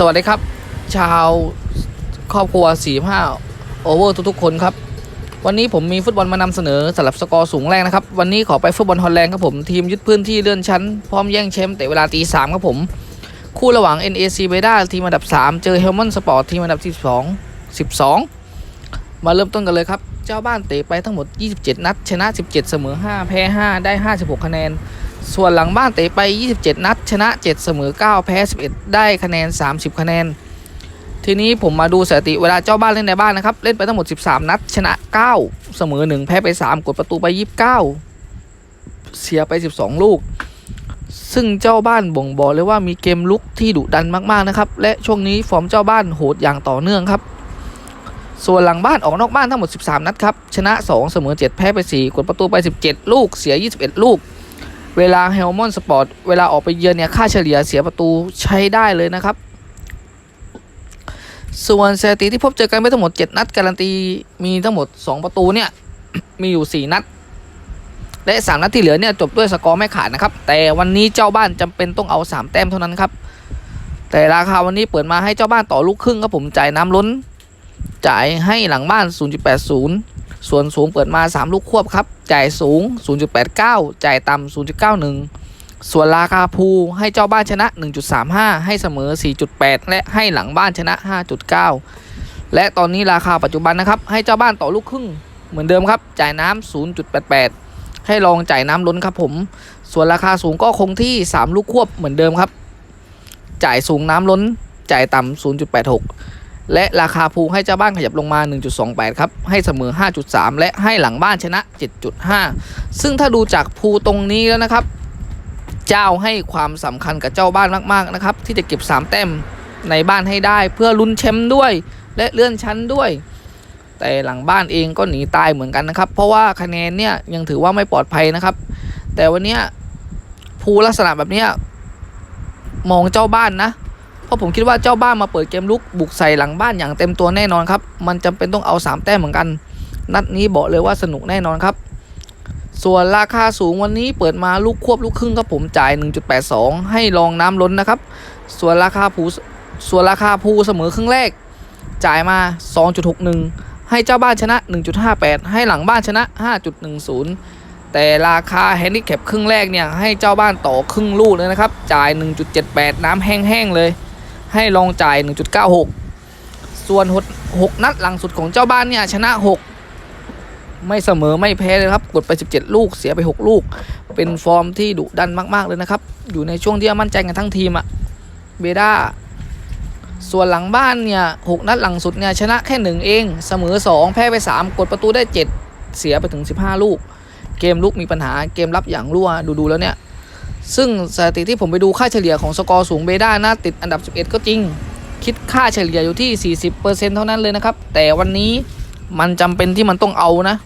สวัสดีครับ ชาวครอบครัว 45 โอเวอร์ทุกๆ คนครับ วันนี้ผมมีฟุตบอลมานำเสนอสำหรับสกอร์สูงแรงนะครับ วันนี้ขอไปฟุตบอลฮอลแลนด์ครับผม ทีมยึดพื้นที่เลื่อนชั้น พร้อมแย่งแชมป์เตะเวลาตีสามครับผม คู่ระหว่าง NAC b e d a ทีมอันดับ 3 เจอ Helmond Sport ทีมอันดับ 12 12 มาเริ่มต้นกันเลยครับ เจ้าบ้านเตะไปทั้งหมด 27 นัด ชนะ 17 เสมอ 5 แพ้ 5 ได้ 56 คะแนน ส่วนหลังบ้านเตะไป 27 นัด ชนะ 7 เสมอ 9 แพ้ 11 ได้คะแนน 30 คะแนน ทีนี้ผมมาดูสถิติเวลาเจ้าบ้านเล่นในบ้านนะครับ เล่นไปทั้งหมด 13 นัด ชนะ 9 เสมอ 1 แพ้ไป 3 กดประตูไป 29 เสียไป 12 ลูก ซึ่งเจ้าบ้านบ่งบอกเลยว่ามีเกมลุกที่ดุดันมากๆนะครับ และช่วงนี้ฟอร์มเจ้าบ้านโหดอย่างต่อเนื่องครับส่วนหลังบ้านออกนอกบ้านทั้งหมด 13 นัดครับ ชนะ 2 เสมอ 7 แพ้ไป 4 กดประตูไป 17 ลูก เสีย 21 ลูก เวลาเฮลมอนสปอร์ตเวลาออกไปเยือนเนี่ยค่าเฉลี่ยเสียประตูใช้ได้เลยนะครับ ส่วนสถิติที่พบเจอกันไปทั้งหมด 7 นัด การันตีมีทั้งหมด 2 ประตูเนี่ยมีอยู่ 4 นัด และ 3 นัดที่เหลือเนี่ยจบด้วยสกอร์ไม่ขาดนะครับ แต่วันนี้เจ้าบ้านจำเป็นต้องเอา 3 แต้มเท่านั้นครับ แต่ราคาวันนี้เปิดมาให้เจ้าบ้านต่อลูกครึ่งครับผมจ่ายน้ำล้น จ่ายให้หลังบ้าน 0.80 ส่วนสูงเปิดมา 3 ลูกควบครับ จ่ายสูง 0.89 จ่ายต่ำ 0.91 ส่วนราคาภูให้เจ้าบ้านชนะ 1.35 ให้เสมอ 4.8 และให้หลังบ้านชนะ 5.9 และตอนนี้ราคาปัจจุบันนะครับ ให้เจ้าบ้านต่อลูกครึ่งเหมือนเดิมครับ จ่ายน้ำ 0.88 ให้ลองจ่ายน้ำล้นครับผม ส่วนราคาสูงก็คงที่ 3 ลูกควบเหมือนเดิมครับ จ่ายสูงน้ำล้น จ่ายต่ำ 0.86 และราคาภูให้เจ้าบ้านขยับลงมา 1.28 ครับ ให้เสมอ 5.3 และให้หลังบ้านชนะ 7.5 ซึ่งถ้าดูจากภูตรงนี้แล้วนะครับ เจ้าให้ความสำคัญกับเจ้าบ้านมาก ๆ นะครับ ที่จะเก็บ 3 แต้มในบ้านให้ได้เพื่อลุ้นแชมป์ด้วย และเลื่อนชั้นด้วย แต่หลังบ้านเองก็หนีตายเหมือนกันนะครับ เพราะว่าคะแนนเนี่ยยังถือว่าไม่ปลอดภัยนะครับ แต่วันนี้ภูลักษณะแบบนี้มองเจ้าบ้านนะ เพราะผมคิดว่าเจ้าบ้านมาเปิดเกมลุกบุกใส่หลังบ้านอย่างเต็มตัวแน่นอนครับ มันจำเป็นต้องเอา 3 แต้มเหมือนกัน นัดนี้บอกเลยว่าสนุกแน่นอนครับ ส่วนราคาสูงวันนี้เปิดมาลูกควบลูกครึ่งครับผมจ่าย 1.82 ให้ลองน้ำล้นนะครับ ส่วนราคาภูส่วนราคาภูเสมอครึ่งแรก จ่ายมา 2.61 ให้เจ้าบ้านชนะ 1.58 ให้หลังบ้านชนะ 5.10แต่ราคาแฮนดิแคปครึ่งแรกเนี่ย ให้เจ้าบ้านต่อครึ่งลูกเลยนะครับ จ่าย 1.78 น้ำแห้ง ๆ เลย ให้ลองจ่าย 1.96 ส่วน 6 นัดหลังสุดของเจ้าบ้านเนี่ยชนะ 6 ไม่เสมอไม่แพ้เลยครับ กดไป 17 ลูกเสียไป 6 ลูก เป็นฟอร์มที่ดุดันมาก ๆ เลยนะครับ อยู่ในช่วงที่มั่นใจกันทั้งทีมอะเบด้าส่วนหลังบ้านเนี่ย6นัดหลังสุดเนี่ยชนะแค่ 1 เอง เสมอ 2 แพ้ไป 3 กดประตูได้ 7 เสียไปถึง 15 ลูก เกมลุกมีปัญหาเกมรับอย่างรั่วดูๆแล้วเนี่ย ซึ่งสถิติที่ผมไปดูค่าเฉลี่ยของสกอร์สูงเบด้านะติดอันดับ 11 ก็จริง คิดค่าเฉลี่ยอยู่ที่ 40%เท่านั้นเลยนะครับ แต่วันนี้มันจำเป็นที่มันต้องเอานะ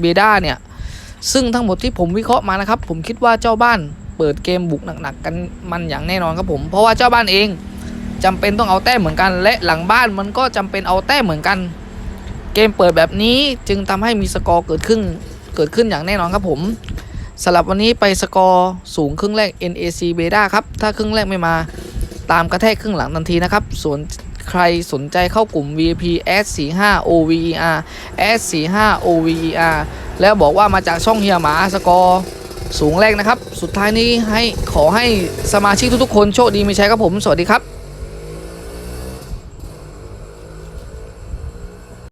เบเด้าเนี่ย ซึ่งทั้งหมดที่ผมวิเคราะห์มานะครับ ผมคิดว่าเจ้าบ้านเปิดเกมบุกหนักๆกันมันอย่างแน่นอนครับผม เพราะว่าเจ้าบ้านเองจำเป็นต้องเอาแต้มเหมือนกัน และหลังบ้านมันก็จำเป็นเอาแต้มเหมือนกัน เกมเปิดแบบนี้จึงทำให้มีสกอร์เกิดขึ้นเกิดขึ้นอย่างแน่นอนครับผม สำหรับวันนี้ไปสกอร์สูงครึ่งแรก NAC b e t a ครับ ถ้าครึ่งแรกไม่มาตามกระแทกครึ่งหลังทันทีนะครับ ส่วนใครสนใจเข้ากลุ่ม VIP S45 OVER S45 OVER แล้วบอกว่ามาจากช่องเฮียหมาสกอร์สูงแรกนะครับ สุดท้ายนี้ให้ขอให้สมาชิกทุกๆคนโชคดีมีชัยครับผม สวัสดีครับ